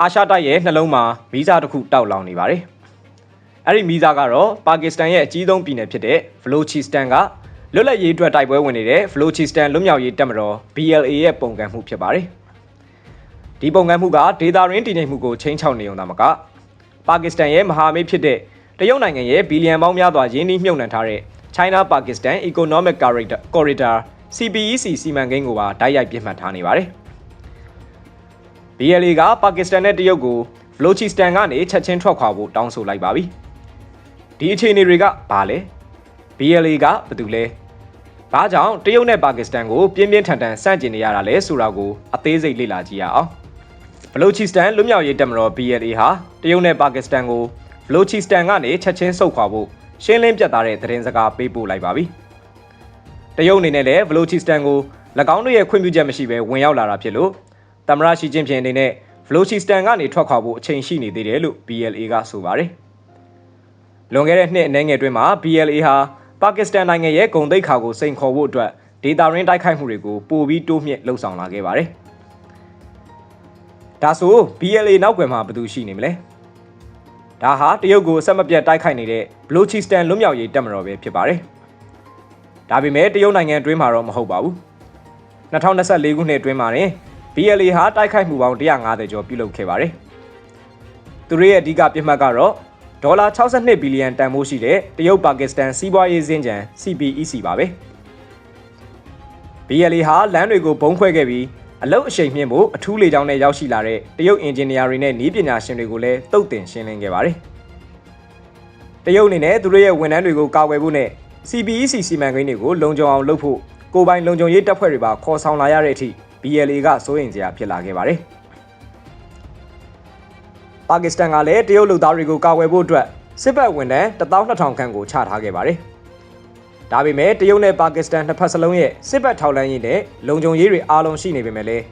အာရှတိုက်ရဲ့နှလုံးမှာမီးစာတစ်ခုတောက်လောင်နေပါတယ်။အဲ့ဒီမီးစာကတော့ပါကစ္စတန်ရဲ့အကြီးဆုံးပြည်နယ်ဖြစ်တဲ့ဘလိုချီစတန်ကလွတ်လပ်ရေးအတွက်တိုက်ပွဲဝင်နေတဲ့ဘလိုချီစတန်လွတ်မြောက်ရေးတပ်မတော် BLA ရဲ့ပုံကံမှုဖြစ်ပါတယ်။ဒီပုံကံမှုကဒေတာရင်းတည်ငြိမ်မှုကိုချိန်ချောက်နေုံသာမကပါကစ္စတန်ရဲ့မဟာမိတ်ဖြစ်တဲ့တရုတ်နိုင်ငံရဲ့ဘီလီယံပေါင်းများစွာရင်းနှီးမြှုပ်နှံထားတဲ့ China Pakistan Economic Corridor Corridor CPEC စီမံကိန်းကိုပါတိုက်ရိုက်ပြစ်မှတ်ထားနေပါတယ်။ BLA ကပါကစ္စတန်နဲ့တရုတ်ကိုဘလိုချီစတန်ကနေချက်ချင်းထွက်ခွာဖို့တောင်းဆိုလိုက်ပါပြီ။ဒီအခြေအနေတွေကဘာလဲ။ BLA ကဘာတူလဲ။ဘာကြောင့်တရုတ်နဲ့ပါကစ္စတန်ကိုပြင်းပြင်းထန်ထန်စန့်ကျင်နေရတာလဲဆိုတာကိုအသေးစိတ်လေ့လာကြည့်ရအောင်။ဘလိုချီစတန်လွတ်မြောက်ရေးတပ်မတော် BLA ဟာတရုတ်နဲ့ပါကစ္စတန်ကိုဘလိုချီစတန်ကနေချက်ချင်းဆုတ်ခွာဖို့ရှင်းလင်းပြတ်သားတဲ့သတင်းစကားပေးပို့လိုက်ပါပြီ။တရုတ်အနေနဲ့လည်းဘလိုချီစတန်ကို၎င်းတို့ရဲ့ခွင့်ပြုချက်မရှိဘဲဝင်ရောက်လာတာဖြစ်လို့ သမရရှိချင်းဖြင့်အနေနဲ့ဖလိုချီစတန်ကနေထွက်ခွာဖို့အချိန်ရှိနေသေးတယ်လို့ BLA ကဆိုပါတယ်။လွန်ခဲ့တဲ့နှစ်အနည်းငယ်အတွင်းမှာ BLA ဟာပါကစ္စတန်နိုင်ငံရဲ့ဂုံတိတ်ခါကိုစိန်ခေါ်ဖို့အတွက်ဒေတာရင်းတိုက်ခိုက်မှုတွေကိုပိုပြီးတိုးမြင့်လှုံ့ဆော်လာခဲ့ပါတယ်။ဒါဆို BLA နောက်ွယ်မှာဘယ်သူရှိနေမလဲ။ဒါဟာတရုတ်ကိုအဆက်မပြတ်တိုက်ခိုက်နေတဲ့ဘလိုချီစတန်လွတ်မြောက်ရေးတပ်မတော်ပဲဖြစ်ပါတယ်။ဒါပေမဲ့တရုတ်နိုင်ငံအတွင်းမှာတော့မဟုတ်ပါဘူး။2024ခုနှစ်အတွင်းမှာတင် BLA ဟာတိုက်ခိုက်မှုပေါင်း150ကျော်ပြုလုပ်ခဲ့ပါတယ်။သူတို့ရဲ့အဓိကပြစ်မှတ်ကတော့ဒေါ်လာ62ဘီလီယံတန်ဖိုးရှိတဲ့တရုတ်ပါကစ္စတန်စီးပွားရေးစင်ကြံ CPEC ပါပဲ။ BLA ဟာလမ်းတွေကိုဘုံခွဲခဲ့ပြီးအလုတ်အရှိန်မြင့်ဖို့အထူးလေကြောင်းနဲ့ရောက်ရှိလာတဲ့တရုတ်အင်ဂျင်နီယာတွေနဲ့နည်းပညာရှင်တွေကိုလည်းတုတ်တင်ရှင်းလင်းခဲ့ပါတယ်။တရုတ်အနေနဲ့သူတို့ရဲ့ဝန်ထမ်းတွေကိုကာကွယ်ဖို့နဲ့ CPEC စီမံကိန်းတွေကိုလုံခြုံအောင်လုပ်ဖို့ကိုယ်ပိုင်လုံခြုံရေးတပ်ဖွဲ့တွေပါခေါ်ဆောင်လာရတဲ့အထိ BLA ကစိုးရိမ်စရာဖြစ်လာခဲ့ပါတယ်။ပါကစ္စတန်ကလည်းတရုတ်လူသားတွေကိုကာကွယ်ဖို့အတွက်စစ်ဘက်ဝန်ထမ်း12000ခန့်ကိုချထားခဲ့ပါတယ်။ဒါပေမဲ့တရုတ်နဲ့ပါကစ္စတန်နှစ်ဖက်စလုံးရဲ့စစ်ဘက်ထောက်လှမ်းရေးနဲ့လုံခြုံရေးတွေအားလုံးရှိနေပေမဲ့လည်း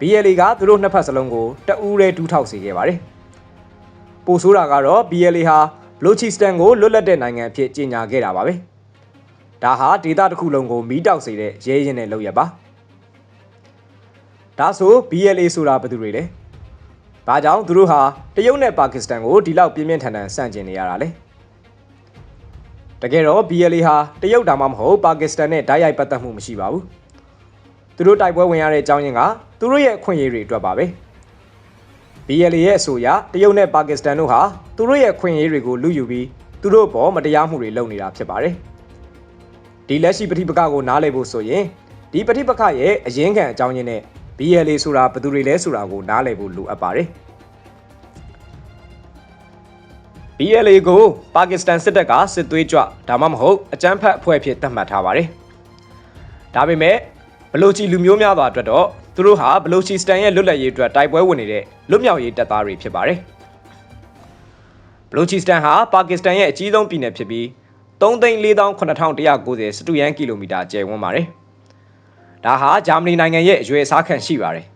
BLA ကသူတို့နှစ်ဖက်စလုံးကိုတအူးရဲတူးထောက်စေခဲ့ပါတယ်။ပိုဆိုးတာကတော့ BLA ဟာဘလိုချီစတန်ကိုလွတ်လပ်တဲ့နိုင်ငံအဖြစ်ကြေညာခဲ့တာပါပဲ။ဒါဟာဒေသတစ်ခုလုံးကိုမီးတောက်စေတဲ့ရဲရင်တဲ့လုပ်ရပါ။ ဒါဆို BLA ဆိုတာဘယ်သူတွေလဲ။ဘာကြောင့်သူတို့ဟာတရုတ်နဲ့ပါကစ္စတန်ကိုဒီလောက်ပြင်းပြင်းထန်ထန်ဆန့်ကျင်နေရတာလဲ။တကယ်တော့ BLA ဟာတရုတ်ဒါမှမဟုတ်ပါကစ္စတန်နဲ့ဓာတ်ရိုက်ပတ်သက်မှုမရှိပါဘူး။သူတို့တိုက်ပွဲဝင်ရတဲ့အကြောင်းရင်းကသူတို့ရဲ့အခွင့်အရေးတွေအတွက်ပါပဲ။ BLA ရဲ့အဆိုအရတရုတ်နဲ့ပါကစ္စတန်တို့ဟာသူတို့ရဲ့အခွင့်အရေးတွေကိုလူယူပြီးသူတို့ပေါ်မတရားမှုတွေလုပ်နေတာဖြစ်ပါတယ်။ဒီလက်ရှိပဋိပက္ခကိုနားလည်ဖို့ဆိုရင်ဒီပဋိပက္ခရဲ့အရင်းခံအကြောင်းရင်းနဲ့ BLA ဆိုတာဘယ်သူတွေလဲဆိုတာကိုနားလည်ဖို့လိုအပ်ပါတယ်။ BLA ကိုပါကစ္စတန်စစ်တပ်ကစစ်သွေးကြွဒါမှမဟုတ်အကြမ်းဖက်အဖွဲ့အဖြစ်သတ်မှတ်ထားပါတယ်။ဒါပေမဲ့ဘလိုချီလူမျိုးများစွာအတွက်တော့သူတို့ဟာဘလိုချီစတန်ရဲ့လွတ်လပ်ရေးအတွက်တိုက်ပွဲဝင်နေတဲ့လွတ်မြောက်ရေးတပ်သားတွေဖြစ်ပါတယ်။ဘလိုချီစတန်ဟာပါကစ္စတန်ရဲ့အကြီးဆုံးပြည်နယ်ဖြစ်ပြီး3,4,8190စတုရန်ကီလိုမီတာကျယ်ဝန်းပါတယ်။ ဒါဟာဂျာမနီနိုင်ငံရဲ့အရွယ်အစားခံရှိပါတယ်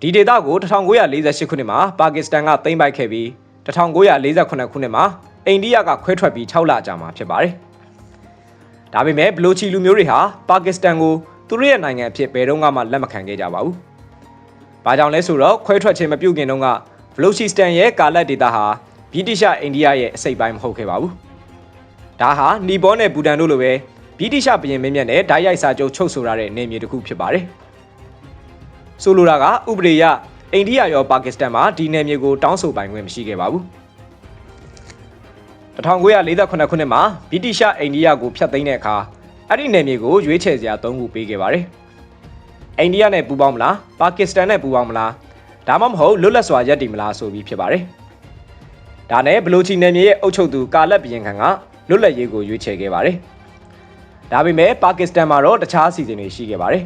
ဒီဒေသကို1948ခုနှစ်မှာပါကစ္စတန်ကသိမ်းပိုက်ခဲ့ပြီး1948ခုနှစ်မှာအိန္ဒိယကခွဲထွက်ပြီး6လကြာမှာဖြစ်ပါတယ်ဒါပေမဲ့ဘလိုချီလူမျိုးတွေဟာပါကစ္စတန်ကိုသူတို့ရဲ့နိုင်ငံအဖြစ်ဘယ်တော့မှလက်မခံခဲ့ကြပါဘူး။ဘာကြောင့်လဲဆိုတော့ခွဲထွက်ခြင်းမပြုတ်ခင်တုန်းကဘလိုချီစတန်ရဲ့ကာလက်ဒေတာဟာဗြိတိရှအိန္ဒိယရဲ့အစိတ်ပိုင်းမဟုတ်ခဲ့ပါဘူး။ဒါဟာနီပေါနဲ့ဘူတန်တို့လိုပဲ ဗြိတိရှဘရင်မင်းမြတ်နဲ့ဓာတ်ရိုက်စာချုပ်ချုပ်ဆိုရတဲ့နေမြေတစ်ခုဖြစ်ပါတယ်။ဆိုလိုတာကဥပဒေရအိန္ဒိယရောပါကစ္စတန်မှာဒီနယ်မြေကိုတောင်းဆိုပိုင်ခွင့်မရှိခဲ့ပါဘူး။1948ခုနှစ်မှာဗြိတိရှအိန္ဒိယကိုဖျက်သိမ်းတဲ့အခါအဲ့ဒီနယ်မြေကိုရွေးချယ်စရာ၃ခုပေးခဲ့ပါတယ်။အိန္ဒိယနဲ့ပူးပေါင်းမလားပါကစ္စတန်နဲ့ပူးပေါင်းမလားဒါမှမဟုတ်လွတ်လပ်စွာရပ်တည်မလားဆိုပြီးဖြစ်ပါတယ်။ဒါနဲ့ဘလိုချီနယ်မြေရဲ့အုပ်ချုပ်သူကာလက်ဘရင်ခံကလွတ်လပ်ရေးကိုရွေးချယ်ခဲ့ပါတယ်။ ဒါပေမဲ့ပါကစ္စတန်မှာတော့တခြားအစီအစဉ်တွေရှိခဲ့ပါတယ်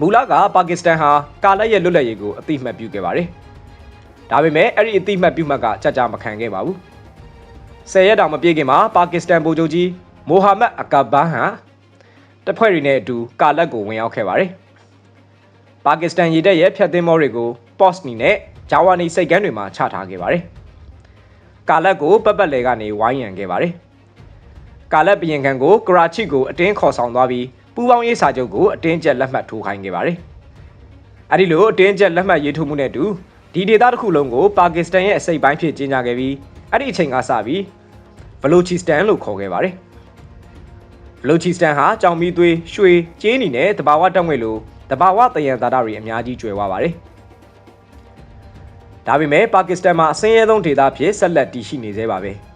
မူလကပါကစ္စတန်ဟာကာလက်ရဲ့လွတ်လပ်ရေးကိုအတိအမှတ်ပြုခဲ့ပါတယ်ဒါပေမဲ့အဲ့ဒီအတိအမှတ်ပြုမှတ်ကကြကြမခံခဲ့ပါဘူးဆယ်ရက်တောင်မပြည့်ခင်မှာပါကစ္စတန်ဗိုလ်ချုပ်ကြီးမိုဟာမက်အကာဘန်ဟာတပ်ဖွဲ့တွေနဲ့အတူကာလက်ကိုဝင်ရောက်ခဲ့ပါတယ်ပါကစ္စတန်ရေတပ်ရဲ့ဖျက်သိမ်းမောတွေကိုပေါ့စ်နီနဲ့ဂျာဝါနီစိတ်ကမ်းတွေမှာချထားခဲ့ပါတယ်ကာလက်ကိုပတ်ပတ်လဲကနေဝိုင်းရံခဲ့ပါတယ် ကာလက်ဘရင်ခံကိုကရာချိကိုအတင်းခေါ်ဆောင်သွားပြီးပူးပေါင်းရေးစာချုပ်ကိုအတင်းကျပ်လက်မှတ်ထိုးခိုင်းခဲ့ပါတယ်အဲ့ဒီလိုအတင်းကျပ်လက်မှတ်ရေးထိုးမှုနဲ့အတူဒီဒေသတစ်ခုလုံးကိုပါကစ္စတန်ရဲ့အစိပ်ပိုင်းဖြစ်ကြီးညာခဲ့ပြီးအဲ့ဒီအချိန်ကစပြီးဘလိုချီစတန်လို့ခေါ်ခဲ့ပါတယ်ဘလိုချီစတန်ဟာကြောင်မီသွေးရွှေကြေးနီနဲ့တဘာဝတက်ငွေလိုတဘာဝတယံသာဒတွေအများကြီးကျွယ်ဝပါတယ်ဒါပေမဲ့ပါကစ္စတန်မှာအစင်းရဲဆုံးဒေသဖြစ်ဆက်လက်တည်ရှိနေသေးပါပဲ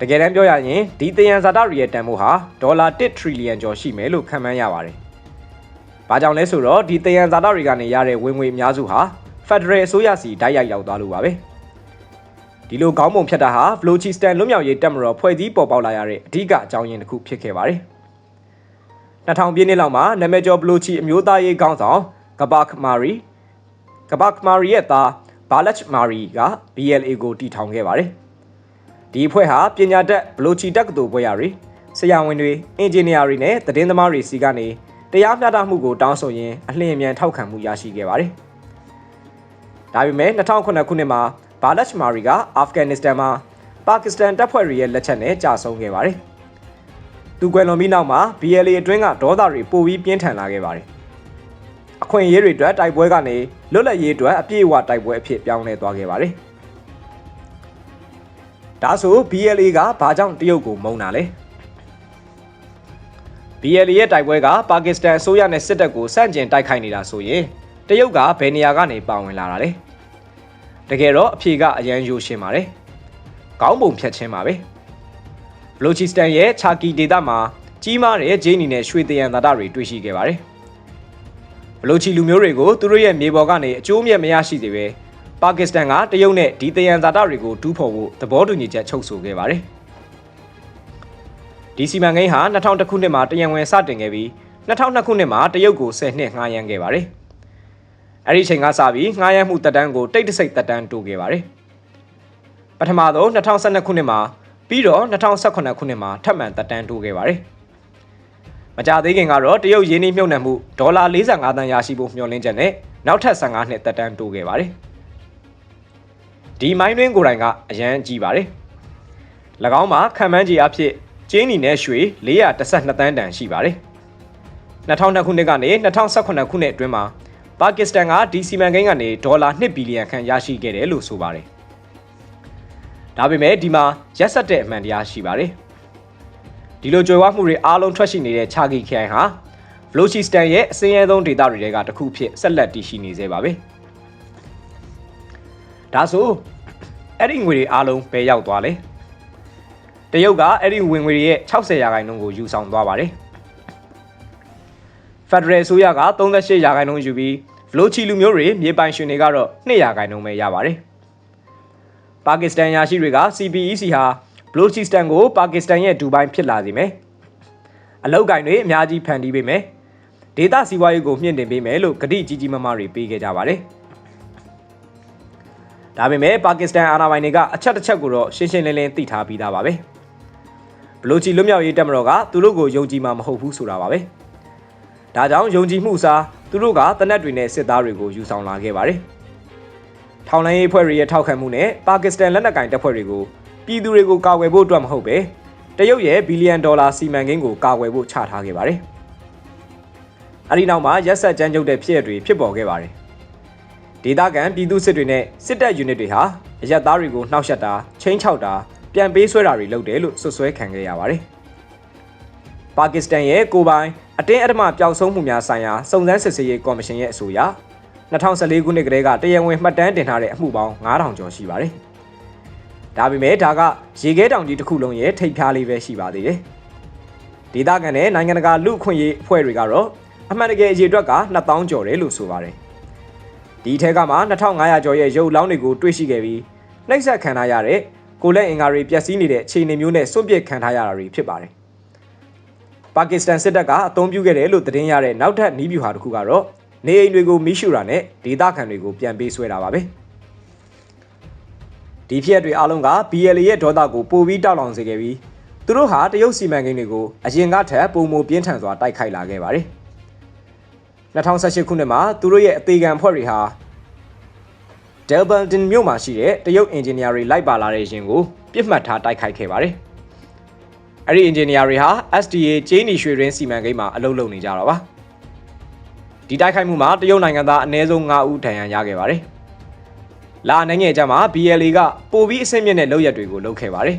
တကယ်တမ်းပြောရရင်ဒီတယံဇာတတွေရဲ့တန်ဖိုးဟာဒေါ်လာ1 trillion ကျော်ရှိမယ်လို့ခန့်မှန်းရပါတယ်။ဘာကြောင့်လဲဆိုတော့ဒီတယံဇာတတွေကနေရတဲ့ဝင်ငွေအများစုဟာ Federal အစိုးရစီတိုက်ရိုက်ရောက်သွားလို့ပါပဲ။ဒီလိုကောင်းပုံဖြတ်တာဟာ Balochistan လွတ်မြောက်ရေးတပ်မတော်ဖွဲ့စည်းပေါ်ပေါက်လာရတဲ့အဓိကအကြောင်းရင်းတစ်ခုဖြစ်ခဲ့ပါတယ်။2000ပြည့်နှစ်လောက်မှာနာမည်ကျော် Balochi အမျိုးသားရေးခေါင်းဆောင် Gabak Mari Gabak Mari ရဲ့သား Balach Mari က BLA ကိုတည်ထောင်ခဲ့ပါတယ်။ ဒီအဖွဲ့ဟာပညာတတ်ဘလိုချီတက္ကသိုလ်ဘွဲ့ရတွေဆရာဝန်တွေအင်ဂျင်နီယာတွေနဲ့သတင်းသမားတွေစီကနေတရားမျှတမှုကိုတောင်းဆိုရင်းအလျင်အမြန်ထောက်ခံမှုရရှိခဲ့ပါတယ်။ဒါပေမဲ့2009ခုနှစ်မှာဘာလက်ချ်မာရီကအာဖဂန်နစ္စတန်မှာပါကစ္စတန်တပ်ဖွဲ့တွေရဲ့လက်ချက်နဲ့ကြာဆုံးခဲ့ပါတယ်။သူကွယ်လွန်ပြီးနောက်မှာ BLA အတွင်းကဒေါသတွေပိုပြီးပြင်းထန်လာခဲ့ပါတယ်။အခွင့်အရေးတွေအတွက်တိုက်ပွဲကနေလွတ်လပ်ရေးအတွက်အပြည့်အဝတိုက်ပွဲအဖြစ်ပြောင်းလဲသွားခဲ့ပါတယ်။ ဒါဆို BLA ကဘာကြောင့်တရုတ်ကိုမုန်းတာလဲ BLA ရဲ့တိုက်ပွဲကပါကစ္စတန်အစိုးရနဲ့စစ်တပ်ကိုစန့်ကျင်တိုက်ခိုက်နေတာဆိုရင်တရုတ်ကဘယ်နေရာကနေပါဝင်လာတာလဲတကယ်တော့အဖြေကအရန်ရိုးရှင်းပါတယ်ခေါင်းပုံဖြတ်ချင်းပါပဲဘလိုချီစတန်ရဲ့ချာကီဒေသမှာကြီးမားတဲ့ဂျင်းနီနဲ့ရွှေတယံသာတတွေတွေ့ရှိခဲ့ပါတယ်ဘလိုချီလူမျိုးတွေကိုသူတို့ရဲ့မြေပေါ်ကနေအကျိုးမြတ်မရရှိသေးပဲ ပါကစ္စတန်ကတရုတ်နဲ့ဒီတယံဇာတတွေကိုတူးဖော်ဖို့သဘောတူညီချက်ချုပ်ဆိုခဲ့ပါတယ်။ဒီစီမံကိန်းဟာ2000ခုနှစ်မှာတယံဝင်စတင်ခဲ့ပြီး2002ခုနှစ်မှာတရုတ်ကို10နှစ်ငှားရမ်းခဲ့ပါတယ်။အဲ့ဒီအချိန်ကစပြီးငှားရမ်းမှုတက်တန်းကိုတိတ်တဆိတ်တက်တန်းတိုးခဲ့ပါတယ်။ပထမဆုံး2012ခုနှစ်မှာပြီးတော့2018ခုနှစ်မှာထပ်မံတက်တန်းတိုးခဲ့ပါတယ်။မကြသေးခင်ကတော့တရုတ်ရင်းနှီးမြှုပ်နှံမှုဒေါ်လာ45သန်းရရှိဖို့မျှော်လင့်ချက်နဲ့နောက်ထပ်15နှစ်တက်တန်းတိုးခဲ့ပါတယ်။ ဒီမိုင်းတွင်းကိုယ်တိုင်ကအရန်ကြီးပါတယ်။၎င်းမှာခံမှန်းကြီးအဖြစ်ကျင်းနီနဲ့ရွှေ412တန်းတန်ရှိပါတယ်။2002ခုနှစ်ကနေ2018ခုနှစ်အတွင်းမှာပါကစ္စတန်ကဒီစီမံကိန်းကနေဒေါ်လာ2ဘီလီယံခန့်ရရှိခဲ့တယ်လို့ဆိုပါတယ်။ဒါပေမဲ့ဒီမှာရက်ဆက်တဲ့အမှန်တရားရှိပါတယ်။ဒီလိုကြွယ်ဝမှုတွေအားလုံးထွက်ရှိနေတဲ့ချာဂီခိုင်ဟာဖလိုချီစတန်ရဲ့အစင်းရဲဆုံးဒေသတွေကတစ်ခုဖြစ်ဆက်လက်တည်ရှိနေသေးပါပဲ။ ဒါဆိုအဲ့ဒီငွေတွေအားလုံးဘယ်ရောက်သွားလဲတရုတ်ကအဲ့ဒီဝင်ငွေတွေရဲ့60ရာခိုင်နှုန်းကိုယူဆောင်သွားပါတယ်ဖက်ဒရယ်ဆိုရက38ရာခိုင်နှုန်းယူပြီးဖလိုချီလူမျိုးတွေမြေပိုင်ရှင်တွေကတော့2ရာခိုင်နှုန်းပဲရပါတယ်ပါကစ္စတန်ယာရှိတွေက CPEC ဟာဘလိုချီစတန်ကိုပါကစ္စတန်ရဲ့ဒူဘိုင်းဖြစ်လာစေမယ်အလောက်ကင်တွေအများကြီးဖန်တီးပေးမယ်ဒေတာစီးပွားရေးကိုမြင့်တင်ပေးမယ်လို့ကတိကြီးကြီးမားမားတွေပေးခဲ့ကြပါတယ် ဒါပေမဲ့ပါကစ္စတန်အာဏာပိုင်တွေကအချက်တစ်ချက်ကိုတော့ရှင်းရှင်းလင်းလင်းသိထားပြီးသားပါပဲဘလိုချီလွတ်မြောက်ရေးတပ်မတော်ကသူတို့ကိုယုံကြည်မှာမဟုတ်ဘူးဆိုတာပါပဲဒါကြောင့်ယုံကြည်မှုစားသူတို့ကတနက်တွေနဲ့စစ်သားတွေကိုယူဆောင်လာခဲ့ပါတယ်ထောင်လိုင်းရေးဖွဲ့တွေရဲ့ထောက်ခံမှုနဲ့ပါကစ္စတန်လက်နက်ကင်တပ်ဖွဲ့တွေကိုပြည်သူတွေကိုကာကွယ်ဖို့အတွက်မဟုတ်ပဲတရုတ်ရဲ့ဘီလီယံဒေါ်လာစီမံကိန်းကိုကာကွယ်ဖို့ချထားခဲ့ပါတယ်အဲဒီနောက်မှာရက်ဆက်ကြမ်းကြုတ်တဲ့ဖြစ်ရပ်တွေဖြစ်ပေါ်ခဲ့ပါတယ် ဒေသခံပြည်သူစစ်တွေနဲ့စစ်တပ်ယူနစ်တွေဟာအရက်သားတွေကိုနှောက်ယှက်တာချင်းချောက်တာပြန်ပေးဆွဲတာတွေလုပ်တယ်လို့ဆွဆွဲခံခဲ့ရပါတယ်။ပါကစ္စတန်ရဲ့ကိုပိုင်အတင်းအဓမ္မပျောက်ဆုံးမှုများဆိုင်ရာစုံစမ်းစစ်ဆေးရေးကော်မရှင်ရဲ့အဆိုအရ2014ခုနှစ်ကတည်းကတရားဝင်မှတ်တမ်းတင်ထားတဲ့အမှုပေါင်း9000ကျော်ရှိပါတယ်။ဒါပေမဲ့ဒါကရေခဲတောင်ကြီးတစ်ခုလုံးရဲ့ထိပ်ဖြားလေးပဲရှိပါသေးတယ်။ဒေသခံနဲ့နိုင်ငံတကာလူ့အခွင့်အရေးအဖွဲ့တွေကတော့အမှန်တကယ်အရေးအတွက်က2000ကျော်တယ်လို့ဆိုပါတယ်။ ဒီထဲကမှ2500ကျော်ရဲ့ရုပ်လောင်းတွေကိုတွေ့ရှိခဲ့ပြီးနှိပ်စက်ခံထားရတဲ့ကိုလက်အင်္ဂါတွေပျက်စီးနေတဲ့အခြေအနေမျိုးနဲ့စွန့်ပစ်ခံထားရတာတွေဖြစ်ပါတယ်။ပါကစ္စတန်စစ်တပ်ကအုံပြုခဲ့တယ်လို့သတင်းရတဲ့နောက်ထပ်နီးဗျူဟာတစ်ခုကတော့နေအိမ်တွေကိုမိရှူတာနဲ့ဒေသခံတွေကိုပြန်ပေးဆွဲတာပါပဲ။ဒီဖြစ်ရပ်တွေအားလုံးက BLA ရဲ့ဒေါသကိုပိုပြီးတောက်လောင်စေခဲ့ပြီးသူတို့ဟာတရုတ်စီမံကိန်းတွေကိုအရင်ကထက်ပုံမပြင်းထန်စွာတိုက်ခိုက်လာခဲ့ပါတယ်။ 2018ခုနှစ်မှာသူတို့ရဲ့အသေးခံဖွဲ့တွေဟာဒယ်ဘယ်ဒင်မြို့မှာရှိတဲ့တရုတ်အင်ဂျင်နီယာတွေလိုက်ပါလာတဲ့ရင်ကိုပြစ်မှတ်ထားတိုက်ခိုက်ခဲ့ပါတယ်။အဲ့ဒီအင်ဂျင်နီယာတွေဟာ SDA ကျေးနီရွှေရင်းစီမံကိန်းမှာအလုပ်လုပ်နေကြတာပါ။ဒီတိုက်ခိုက်မှုမှာတရုတ်နိုင်ငံသားအနည်းဆုံး9ဦးဒဏ်ရာရခဲ့ပါတယ်။လာနိုင်ငံကြမှာ BLA ကပိုပြီးအဆင့်မြင့်တဲ့လုပ်ရက်တွေကိုလုပ်ခဲ့ပါတယ်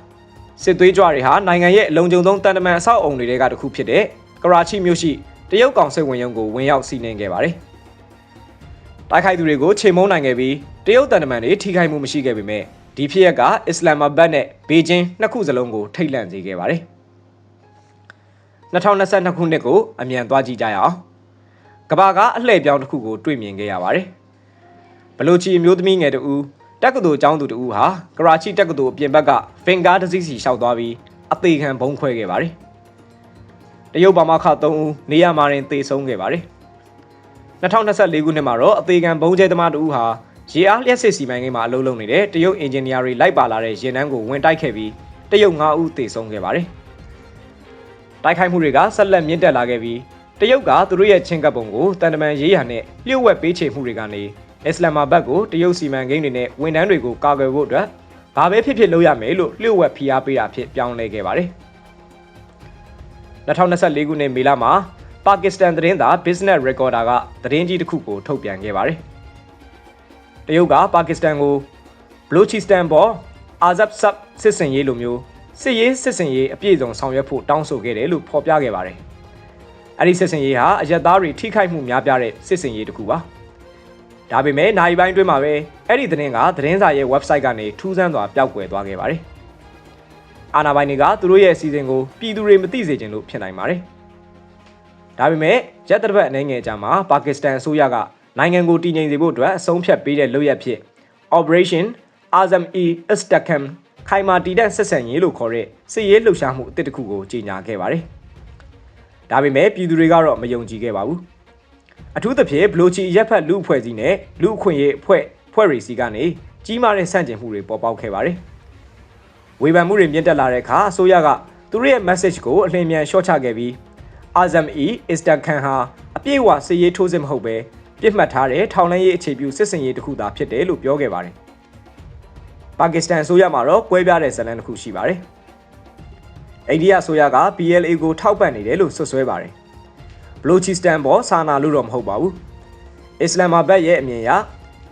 ။စစ်သွေးကြွတွေဟာနိုင်ငံရဲ့အလုံးကျုံဆုံးတန်တမန်အဆောက်အုံတွေကတစ်ခုဖြစ်တဲ့ကရာချိမြို့ရှိ တရုတ်ကောင်စစ်ဝင်ရုံးကိုဝင်ရောက်စီးနင်းခဲ့ပါတယ်။တိုက်ခိုက်သူတွေကိုချိန်မုံနိုင်ခဲ့ပြီးတရုတ်တန်တမန်တွေထိခိုက်မှုမရှိခဲ့ပေမဲ့ဒီဖြစ်ရပ်ကအစ္စလာမ်မာဘတ်နဲ့ဘေကျင်းနှစ်ခုစလုံးကိုထိတ်လန့်စေခဲ့ပါတယ်။2022ခုနှစ်ကိုအမြန်သွားကြည့်ကြရအောင်။ကဘာကအလှည့်ပြောင်းတစ်ခုကိုတွေ့မြင်ခဲ့ရပါတယ်။ဘလိုချီအမျိုးသမီးငယ်တူတက္ကသိုလ်ကျောင်းသူတူဟာကရာချိတက္ကသိုလ်အပြင်ဘက်ကဖင်ကားတစ်စီးစီလျှောက်သွားပြီးအသေးခံဘုံခွဲခဲ့ပါတယ်။ တရုတ်ဘာမခ3ဦးနေရာမှာတင်သေဆုံးခဲ့ပါတယ်။2024ခုနှစ်မှာတော့အသေးခံဘုံကျဲသမားတူဟာရေအားလျှက်စစ်စီမံကိန်းမှာအလုပ်လုပ်နေတဲ့တရုတ်အင်ဂျင်နီယာတွေလိုက်ပါလာတဲ့ရင်နှန်းကိုဝင်တိုက်ခဲ့ပြီးတရုတ်9ဦးသေဆုံးခဲ့ပါတယ်။တိုက်ခိုက်မှုတွေကဆက်လက်မြင့်တက်လာခဲ့ပြီးတရုတ်ကသူတို့ရဲ့ချင်းကပ်ပုံကိုတန်တမန်ရေးရနဲ့လျှို့ဝှက်ပေးချေမှုတွေကနေအစ္စလာမာဘတ်ကိုတရုတ်စီမံကိန်းတွေနဲ့ဝန်ထမ်းတွေကိုကာကွယ်ဖို့အတွက်ဘာပဲဖြစ်ဖြစ်လုပ်ရမယ်လို့လျှို့ဝှက်ဖိအားပေးတာဖြစ်ပြောင်းလဲခဲ့ပါတယ်။ 2024ခုနှစ်မေလမှာပါကစ္စတန်သတင်းသား Business Recorder ကသတင်းကြီးတစ်ခုကိုထုတ်ပြန်ခဲ့ပါတယ်။တရုတ်ကပါကစ္စတန်ကိုဘလိုချီစတန်ပေါ်အာဇပ်ဆပ်စစ်စင်ရေးလိုမျိုးစစ်ရေးစစ်စင်ရေးအပြည့်စုံဆောင်ရွက်ဖို့တောင်းဆိုခဲ့တယ်လို့ဖော်ပြခဲ့ပါတယ်။အဲ့ဒီစစ်စင်ရေးဟာအရက်သားတွေထိခိုက်မှုများပြားတဲ့စစ်စင်ရေးတစ်ခုပါ။ဒါပေမဲ့နိုင်ပိုင်းတွင်းမှာပဲအဲ့ဒီသတင်းကသတင်းစာရဲ့ website ကနေထူးဆန်းစွာပျောက်ကွယ်သွားခဲ့ပါတယ်။ အာနာပိုင်တွေကသူတို့ရဲ့အစီအစဉ်ကိုပြည်သူတွေမသိစေချင်လို့ဖြစ်နိုင်ပါတယ်။ဒါပေမဲ့ရက်တစ်ပတ်အနေငယ်ကြာမှာပါကစ္စတန်အစိုးရကနိုင်ငံကိုတည်ငြိမ်စေဖို့အတွက်အဆုံးဖြတ်ပေးတဲ့လုပ်ရက်ဖြစ် Operation Azam E Istakam ခိုင်မာတည်တဲ့ဆက်ဆံရေးလို့ခေါ်တဲ့စစ်ရေးလှုပ်ရှားမှုအသစ်တစ်ခုကိုကြေညာခဲ့ပါတယ်။ဒါပေမဲ့ပြည်သူတွေကတော့မယုံကြည်ခဲ့ပါဘူး။အထူးသဖြင့်ဘလိုချီရက်ဖက်လူအဖွဲ့စည်းနဲ့လူအခွင့်ရေးအဖွဲ့ဖွဲ့ရီစီကနေကြီးမားတဲ့ဆန့်ကျင်မှုတွေပေါ်ပေါက်ခဲ့ပါတယ်။ ဝေဖန်မှုတွေမြင့်တက်လာတဲ့အခါအစိုးရကသူတို့ရဲ့ message ကိုအလင်းမြန်ရှော့ချခဲ့ပြီး Azam E Istakhan ဟာအပြည့်အဝစစ်ရေးထိုးစစ်မဟုတ်ပဲပြစ်မှတ်ထားတဲ့ထောင်လှမ်းရေးအခြေပြုစစ်စင်ရေးတစ်ခုသာဖြစ်တယ်လို့ပြောခဲ့ပါတယ်။ပါကစ္စတန်အစိုးရမှာတော့ကွဲပြားတဲ့ဇလန်တစ်ခုရှိပါတယ်။အိန္ဒိယအစိုးရက PLA ကိုထောက်ပံ့နေတယ်လို့ဆွဆွဲပါတယ်။ဘလိုချီစတန်ပေါ်စာနာလို့တော့မဟုတ်ပါဘူး။အစ္စလာမ်မာဘတ်ရဲ့အမြင်အရ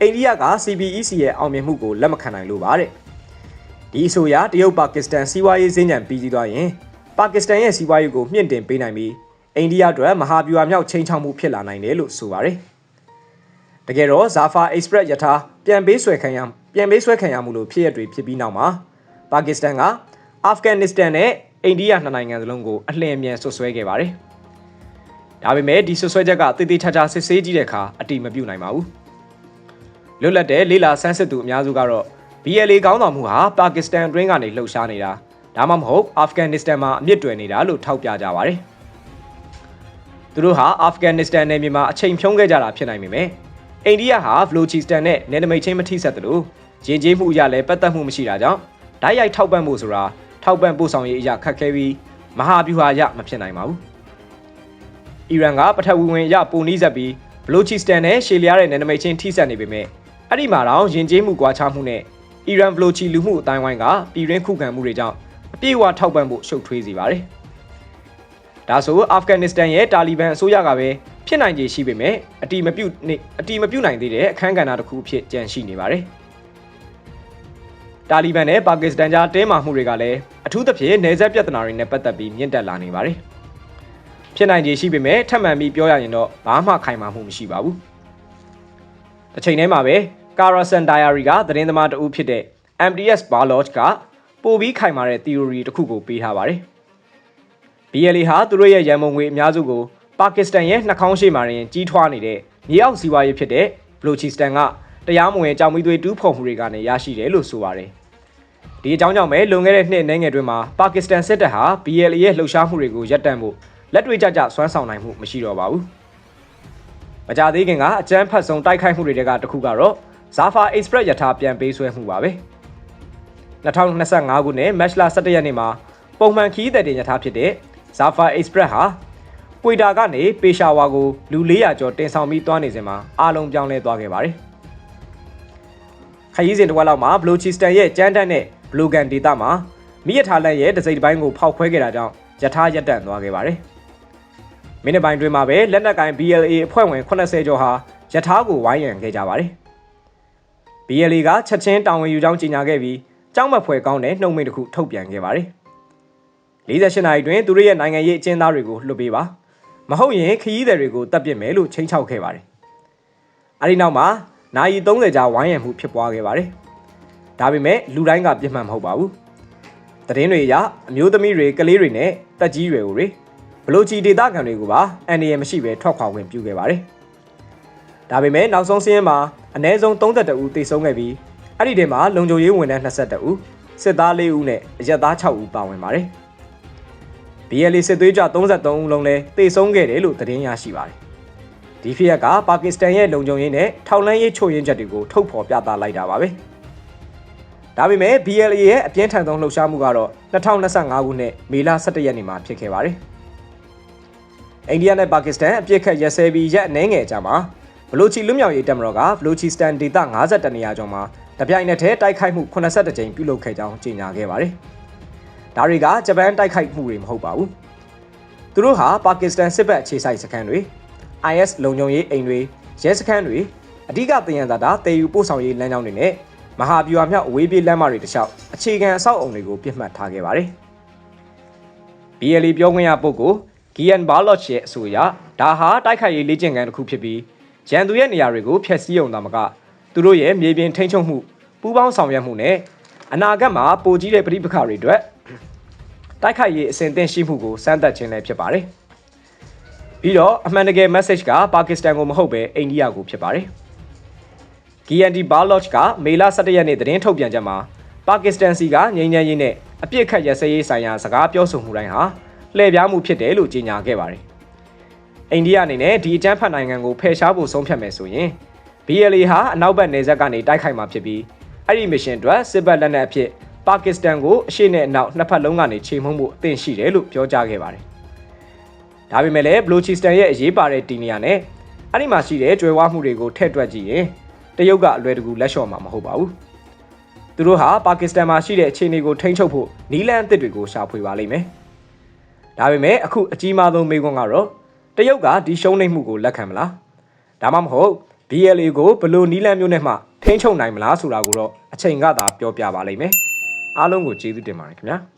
အိန္ဒိယက CBEC ရဲ့အောင်မြင်မှုကိုလက်မခံနိုင်လို့ပါတဲ့။ ဒီအစိုးရတရုတ်ပါကစ္စတန်စီးပွားရေးစင်းကြံပြီးစီးသွားရင်ပါကစ္စတန်ရဲ့စီးပွားရေးကိုမြင့်တင်ပေးနိုင်ပြီးအိန္ဒိယအတွက်မဟာဗျူဟာမြောက်ချိန်ချောက်မှုဖြစ်လာနိုင်တယ်လို့ဆိုပါတယ်။တကယ်တော့ Zafar Express ယထာပြန်ပေးဆွဲခံရပြန်ပေးဆွဲခံရမှုလို့ဖြစ်ရတွေဖြစ်ပြီးနောက်မှာပါကစ္စတန်ကအာဖဂန်နစ္စတန်နဲ့အိန္ဒိယနှစ်နိုင်ငံစလုံးကိုအလျင်အမြန်ဆွဆွဲခဲ့ပါတယ်။ဒါပေမဲ့ဒီဆွဆွဲချက်ကတည်တည်ချာချာစစ်ဆေးကြည့်တဲ့အခါအတိမပြုတ်နိုင်ပါဘူး။လွတ်လပ်တဲ့လေးလာဆန်းစစ်သူအများစုကတော့ BLA ကောင်းတော်မှုဟာပါကစ္စတန်အတွင်းကနေလှုပ်ရှားနေတာဒါမှမဟုတ်အာဖဂန်နစ္စတန်မှာအမြင့်တွယ်နေတာလို့ထောက်ပြကြပါတယ်။သူတို့ဟာအာဖဂန်နစ္စတန်နယ်မြေမှာအချိန်ဖြုံးခဲ့ကြတာဖြစ်နိုင်ပေမဲ့အိန္ဒိယဟာဘလိုချီစတန်နဲ့နယ်နိမိတ်ချင်းမထိဆက်သလိုရင်ကျေးမှုအရလည်းပတ်သက်မှုမရှိတာကြောင့်ဓာတ်ရိုက်ထောက်ပံ့ဖို့ဆိုတာထောက်ပံ့ပို့ဆောင်ရေးအရာခက်ခဲပြီးမဟာဗျူဟာရမဖြစ်နိုင်ပါဘူး။အီရန်ကပထဝီဝင်ရပုံနီးဆက်ပြီးဘလိုချီစတန်နဲ့ရှေလျားတဲ့နယ်နိမိတ်ချင်းထိဆက်နေပေမဲ့အဲ့ဒီမှာတော့ရင်ကျေးမှုကွာခြားမှုနဲ့ အီရန်ဘလိုချီလူမှုအတိုင်းဝိုင်းကပြည်ရင်းခုခံမှုတွေကြောင့်အပြည့်အဝထောက်ပံ့ဖို့ရှုပ်ထွေးစေပါတယ်။ဒါဆိုအာဖဂန်နစ္စတန်ရဲ့တာလီဘန်အစိုးရကပဲဖြစ်နိုင်ခြေရှိပေမဲ့အတီမပြုတ်နေအတီမပြုတ်နိုင်သေးတဲ့အခန်းကဏ္ဍတစ်ခုအဖြစ်ကြန့်ရှိနေပါတယ်။တာလီဘန်နဲ့ပါကစ္စတန်ကြားတင်းမာမှုတွေကလည်းအထူးသဖြင့်နေဆက်ပြဿနာတွေနဲ့ပတ်သက်ပြီးမြင့်တက်လာနေပါတယ်။ဖြစ်နိုင်ခြေရှိပေမဲ့ထပ်မံပြီးပြောရရင်တော့ဘာမှခိုင်မာမှုမရှိပါဘူး။တစ်ချိန်တည်းမှာပဲ ကာရာဆန်ဒိုင်ယာရီကသတင်းသမားတဦးဖြစ်တဲ့ MDS Barlog ကပိုပြီးခိုင်မာတဲ့ theory တစ်ခုကိုပေးထားပါတယ်။ BLA ဟာသူတို့ရဲ့ရန်မုံငွေအများစုကိုပါကစ္စတန်ရဲ့နှာခေါင်းရှိမှာရင်ကြီးထွားနေတဲ့မြေအောက်စီးပွားရေးဖြစ်တဲ့ဘလိုချီစတန်ကတရားမဝင်ကြောင်မီသွေးတူးဖော်မှုတွေကနေရရှိတယ်လို့ဆိုပါတယ်။ဒီအကြောင်းကြောင့်ပဲလွန်ခဲ့တဲ့နှစ်နိုင်ငံတွင်းမှာပါကစ္စတန်စစ်တပ်ဟာ BLA ရဲ့လှုပ်ရှားမှုတွေကိုရပ်တန့်ဖို့လက်တွေ့ကျကျစွမ်းဆောင်နိုင်မှုမရှိတော့ပါဘူး။မကြသေးခင်ကအကြမ်းဖက်ဆုံးတိုက်ခိုက်မှုတွေကတခုကတော့ Zafar Express ယထာပြန်ပေးဆွဲမှုပါပဲ။2025ခုနှစ်မတ်လ17ရက်နေ့မှာပုံမှန်ခီးသည်တင်ယထာဖြစ်တဲ့ Zafar Express ဟာပွေတာကနေပေရှာဝါကိုလူ400ကျော်တင်ဆောင်ပြီးသွားနေစဉ်မှာအားလုံးပြောင်းလဲသွားခဲ့ပါတယ်။ခရီးစဉ်တစ်ဝက်လောက်မှာဘလိုချီစတန်ရဲ့ကြမ်းတက်တဲ့ဘလိုကန်ဒေတာမှာမိရထားလန်ရဲ့တစိမ့်တစ်ပိုင်းကိုဖောက်ခွဲခဲ့တာကြောင့်ယထာရက်တန့်သွားခဲ့ပါတယ်။မိနစ်ပိုင်းတွင်မှာပဲလက်နက်ကင် BLA အဖွဲ့ဝင်80ကျော်ဟာယထာကိုဝိုင်းရံခဲ့ကြပါတယ်။ BLA ကချက်ချင်းတာဝန်ယူကြောင်းကြေညာခဲ့ပြီးကြောက်မက်ဖွယ်ကောင်းတဲ့နှုတ်မိတ်တစ်ခုထုတ်ပြန်ခဲ့ပါတယ်။48နာရီတွင်သူတို့ရဲ့နိုင်ငံရေးအကျဉ်းသားတွေကိုလွှတ်ပေးပါ။မဟုတ်ရင်ခရီးသည်တွေကိုတပ်ပစ်မယ်လို့ချိန်ချောက်ခဲ့ပါတယ်။အဲဒီနောက်မှာနိုင်30ကြာဝိုင်းရံမှုဖြစ်ပွားခဲ့ပါတယ်။ဒါပေမဲ့လူတိုင်းကပြစ်မှတ်မဟုတ်ပါဘူး။သတင်းတွေအရအမျိုးသမီးတွေကလေးတွေနဲ့တက်ကြီးတွေကိုတွေဘလို့ချီဒေတာခံတွေကိုပါအန်ဒီရမရှိပဲထွက်ခွာခွင့်ပြုခဲ့ပါတယ်။ဒါပေမဲ့နောက်ဆုံးစင်းမှာ အ ਨੇ ဆုံး32ဦးသေဆုံးခဲ့ပြီးအဲ့ဒီထဲမှာလုံခြုံရေးဝန်ထမ်း22ဦးစစ်သား4ဦးနဲ့အရက်သား6ဦးပါဝင်ပါတယ်။ BLA စစ်သွေးကြ33ဦးလုံးလည်းသေဆုံးခဲ့တယ်လို့သတင်းရရှိပါတယ်။ဒီဖြစ်ရပ်ကပါကစ္စတန်ရဲ့လုံခြုံရေးနဲ့ထောက်လှမ်းရေးချို့ယွင်းချက်တွေကိုထုတ်ဖော်ပြသလိုက်တာပါပဲ။ဒါပေမဲ့ BLA ရဲ့အပြင်းထန်ဆုံးလှုပ်ရှားမှုကတော့2025ခုနှစ်မေလ17ရက်နေ့မှာဖြစ်ခဲ့ပါတယ်။အိန္ဒိယနဲ့ပါကစ္စတန်အပြစ်ခတ်ရက်စဲပြီးရက်အနှဲငယ်အကြာမှာ ဘလိုချီလွတ်မြောက်ရေးတပ်မတော်ကဘလိုချီစတန်ဒေသ52နေရာကျော်မှာတပြိုင်နက်တည်းတိုက်ခိုက်မှု82ကြိမ်ပြုလုပ်ခဲ့ကြောင်းကြေညာခဲ့ပါတယ်။ဒါတွေကဂျပန်တိုက်ခိုက်မှုတွေမဟုတ်ပါဘူး။သူတို့ဟာပါကစ္စတန်စစ်ဘက်အခြေစိုက်စခန်းတွေ IS လုံခြုံရေးအိမ်တွေရဲစခန်းတွေအဓိကတယံဇာတာတည်ယူပို့ဆောင်ရေးလမ်းကြောင်းတွေနဲ့မဟာဗျူဟာမြောက်အဝေးပြေးလမ်းမတွေတလျှောက်အခြေခံအဆောက်အုံတွေကိုပြစ်မှတ်ထားခဲ့ပါတယ်။ BLA ပြောခွင့်ရပုဂ္ဂိုလ်ဂီယန်ဘာလော့ချ်ရဲ့အဆိုအရဒါဟာတိုက်ခိုက်ရေးလေ့ကျင့်ခန်းတစ်ခုဖြစ်ပြီး ရန်သူရဲ့နေရာတွေကိုဖျက်ဆီးအောင်သာမကသူတို့ရဲ့မြေပြင်ထိန်းချုပ်မှုပူးပေါင်းဆောင်ရွက်မှုနဲ့အနာဂတ်မှာပိုကြီးတဲ့ပြည်ပခါတွေအတွက်တိုက်ခိုက်ရေးအစဉ်အသင့်ရှိမှုကိုစမ်းသပ်ခြင်းလည်းဖြစ်ပါတယ်။ပြီးတော့အမှန်တကယ် message ကပါကစ္စတန်ကိုမဟုတ်ပဲအိန္ဒိယကိုဖြစ်ပါတယ်။ GND Barloch ကမေလ17ရက်နေ့သတင်းထုတ်ပြန်ချက်မှာပါကစ္စတန်စီကငြိမ်းချမ်းရေးနဲ့အပြစ်ခတ်ရစရေးဆိုင်ရာစကားပြောဆိုမှုတိုင်းဟာလှည့်ပြားမှုဖြစ်တယ်လို့ကြေညာခဲ့ပါတယ်။ အိန္ဒိယအနေနဲ့ဒီအကြမ်းဖက်နိုင်ငံကိုဖယ်ရှားဖို့ဆုံးဖြတ်မယ်ဆိုရင် BLA ဟာအနောက်ဘက်နေဆက်ကနေတိုက်ခိုက်မှာဖြစ်ပြီးအဲ့ဒီမစ်ရှင်အတွက်စစ်ဘက်လက်နက်အဖြစ်ပါကစ္စတန်ကိုအရှေ့နဲ့အနောက်နှစ်ဖက်လုံးကနေချိန်မှုမှုအသင့်ရှိတယ်လို့ပြောကြားခဲ့ပါတယ်။ဒါပေမဲ့လည်းဘလိုချီစတန်ရဲ့အရေးပါတဲ့တီနီယာနဲ့အဲ့ဒီမှာရှိတဲ့ကျွဲဝါမှုတွေကိုထည့်တွက်ကြည့်ရင်တရုတ်ကအလွယ်တကူလက်လျှော့မှာမဟုတ်ပါဘူး။သူတို့ဟာပါကစ္စတန်မှာရှိတဲ့အခြေအနေကိုထိန်းချုပ်ဖို့နီလန်အသစ်တွေကိုရှာဖွေပါလိမ့်မယ်။ဒါပေမဲ့အခုအကြီးမားဆုံးမေးခွန်းကတော့ တရုတ်ကဒီရှုံးနိမ့်မှုကိုလက်ခံမလား။ဒါမှမဟုတ် BLA ကိုဘလို့နီလန်မျိုးနဲ့မှထိန်းချုပ်နိုင်မလားဆိုတာကိုတော့အချိန်ကသာပြောပြပါလိမ့်မယ်အားလုံးကိုကျေးဇူးတင်ပါတယ်ခင်ဗျာ။